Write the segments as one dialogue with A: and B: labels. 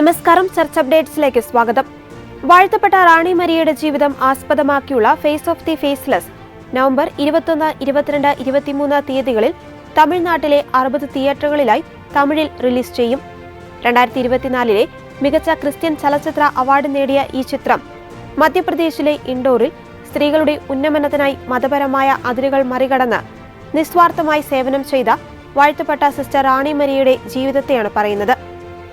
A: നമസ്കാരം. ചർച്ച അപ്ഡേറ്റ്സിലേക്ക് സ്വാഗതം. വാഴ്ത്തപ്പെട്ട റാണി മരിയയുടെ ജീവിതം ആസ്പദമാക്കിയുള്ള face of the faceless November ഇരുപത്തൊന്ന് ഇരുപത്തിരണ്ട് ഇരുപത്തിമൂന്ന് തീയതികളിൽ തമിഴ്നാട്ടിലെ അറുപത് തിയേറ്ററുകളിലായി തമിഴിൽ റിലീസ് ചെയ്യും. രണ്ടായിരത്തി ഇരുപത്തിനാലിലെ മികച്ച ക്രിസ്ത്യൻ ചലച്ചിത്ര അവാർഡ് നേടിയ ഈ ചിത്രം മധ്യപ്രദേശിലെ ഇൻഡോറിൽ സ്ത്രീകളുടെ ഉന്നമനത്തിനായി മതപരമായ അതിരുകൾ മറികടന്ന് നിസ്വാർത്ഥമായി സേവനം ചെയ്ത വാഴ്ത്തപ്പെട്ട സിസ്റ്റർ റാണി മരിയയുടെ ജീവിതത്തെയാണ് പറയുന്നത്.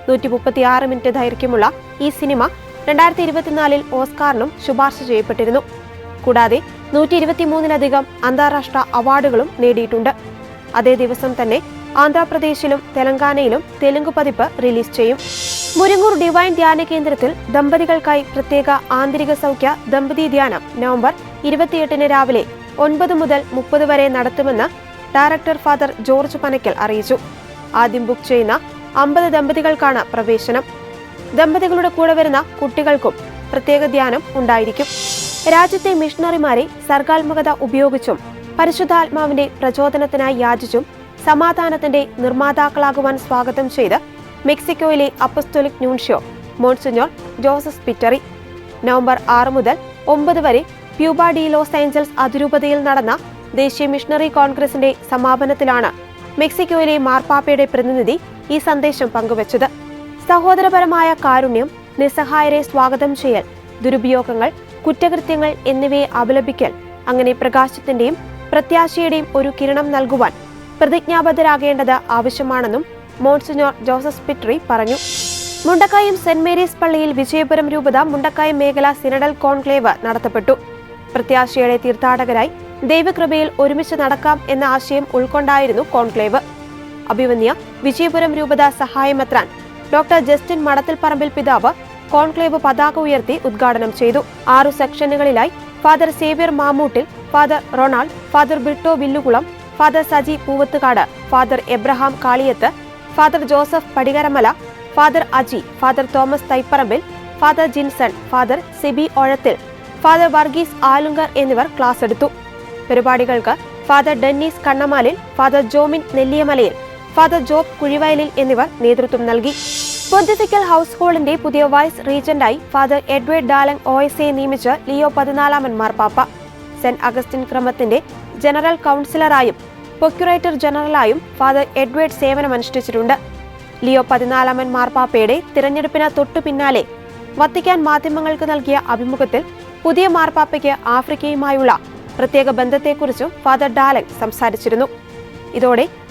A: നൂറ്റി മുപ്പത്തിയാറ് മിനിറ്റ് ദൈർഘ്യമുള്ള ഈ സിനിമ രണ്ടായിരത്തി ഇരുപത്തിനാലിൽ ഓസ്കാറിനും ശുപാർശ ചെയ്യപ്പെട്ടിരുന്നു. കൂടാതെ നൂറ്റി ഇരുപത്തിമൂന്നിലധികം അന്താരാഷ്ട്ര അവാർഡുകളും നേടിയിട്ടുണ്ട്. അതേ ദിവസം തന്നെ ആന്ധ്രാപ്രദേശിലും തെലങ്കാനയിലും തെലുങ്ക് പതിപ്പ് റിലീസ് ചെയ്യും. മുരിങ്ങൂർ ഡിവൈൻ ധ്യാന കേന്ദ്രത്തിൽ ദമ്പതികൾക്കായി പ്രത്യേക ആന്തരിക സൗഖ്യ ദമ്പതി ധ്യാനം നവംബർ ഇരുപത്തിയെട്ടിന് രാവിലെ ഒൻപത് മുതൽ മുപ്പത് വരെ നടത്തുമെന്ന് ഡയറക്ടർ ഫാദർ ജോർജ് പനക്കൽ അറിയിച്ചു. ആദ്യം ബുക്ക് ചെയ്യുന്ന അമ്പത് ദമ്പതികൾക്കാണ് പ്രവേശനം. ദമ്പതികളുടെ കൂടെ വരുന്ന കുട്ടികൾക്കും പ്രത്യേക ധ്യാനം ഉണ്ടായിരിക്കും. രാജ്യത്തെ മിഷണറിമാരെ സർഗാത്മകത ഉപയോഗിച്ചും പരിശുദ്ധാത്മാവിന്റെ പ്രചോദനത്തിനായി യാചിച്ചും സമാധാനത്തിന്റെ നിർമ്മാതാക്കളാകുവാൻ സ്വാഗതം ചെയ്ത് മെക്സിക്കോയിലെ apostolic nuncio monsignor Joseph Spiteri. November ആറ് മുതൽ ഒമ്പത് വരെ പ്യൂബ ഡി ലോസ് ഏഞ്ചൽസ് അതിരൂപതയിൽ നടന്ന ദേശീയ മിഷണറി കോൺഗ്രസിന്റെ സമാപനത്തിലാണ് മെക്സിക്കോയിലെ മാർപ്പാപ്പയുടെ പ്രതിനിധി ഈ സന്ദേശം പങ്കുവച്ചത്. സഹോദരപരമായ കാരുണ്യം നിസ്സഹായരെ സ്വാഗതം ചെയ്യൽ ദുരുപയോഗങ്ങൾ കുറ്റകൃത്യങ്ങൾ എന്നിവയെ അപലപിക്കൽ അങ്ങനെ പ്രകാശത്തിന്റെയും പ്രത്യാശയുടെയും ഒരു കിരണം നൽകുവാൻ പ്രതിജ്ഞാബദ്ധരാകേണ്ടത് ആവശ്യമാണെന്നും മോൺസിനോർ ജോസഫ് പിട്രി പറഞ്ഞു. മുണ്ടക്കായം സെന്റ് മേരീസ് പള്ളിയിൽ വിജയപുരം രൂപത മുണ്ടക്കായം മേഖല സിനഡൽ കോൺക്ലേവ് നടത്തപ്പെട്ടു. പ്രത്യാശയുടെ തീർത്ഥാടകരായി ദൈവകൃപയിൽ ഒരുമിച്ച് നടക്കാം എന്ന ആശയം ഉൾക്കൊണ്ടായിരുന്നു കോൺക്ലേവ്. അഭിവന്യ വിജയപുരം രൂപത സഹായമെത്രാൻ. ഡോക്ടർ ജസ്റ്റിൻ മടത്തിൽപ്പറമ്പിൽ പിതാവ് കോൺക്ലേവ് പതാക ഉയർത്തി ഉദ്ഘാടനം ചെയ്തു. ആറു സെക്ഷനുകളിലായി father Xavier Mamoottil father Ronald father Britto Villukulam father Saji Poovathukad father Abraham Kaliyath father Joseph Padikaramala father Aji father Thomas Thaiparambil father Jinson father Sibi Ozhathil father Varghese Alunkar എന്നിവർ class എടുത്തു. പരിപാടികൾക്ക് father Dennis Kannamalil father Jomin Nelliyamalayil father Job Kuzhivayalil എന്നിവർ നേതൃത്വം നൽകി. Pontifical house ഹോളിന്റെ പുതിയ vice റീജന്റായി father Edward Dalang O S നിയമിച്ച് Leo പതിനാലാമൻ മാർപ്പാപ്പ. സെന്റ് അഗസ്റ്റിൻ ക്രമത്തിന്റെ ജനറൽ കൗൺസിലറായും പ്രൊക്യുറേറ്റർ ജനറലായും ഫാദർ എഡ്വേർഡ് സേവനമനുഷ്ഠിച്ചിട്ടുണ്ട്. ലിയോ പതിനാലാമൻ മാർപ്പാപ്പയുടെ തിരഞ്ഞെടുപ്പിന് തൊട്ടു പിന്നാലെ വത്തിക്കാൻ മാധ്യമങ്ങൾക്ക് നൽകിയ അഭിമുഖത്തിൽ പുതിയ മാർപ്പാപ്പയ്ക്ക് ആഫ്രിക്കയുമായുള്ള പ്രത്യേക ബന്ധത്തെക്കുറിച്ചും ഫാദർ ഡാലൻ സംസാരിച്ചിരുന്നു. ഇതോടെ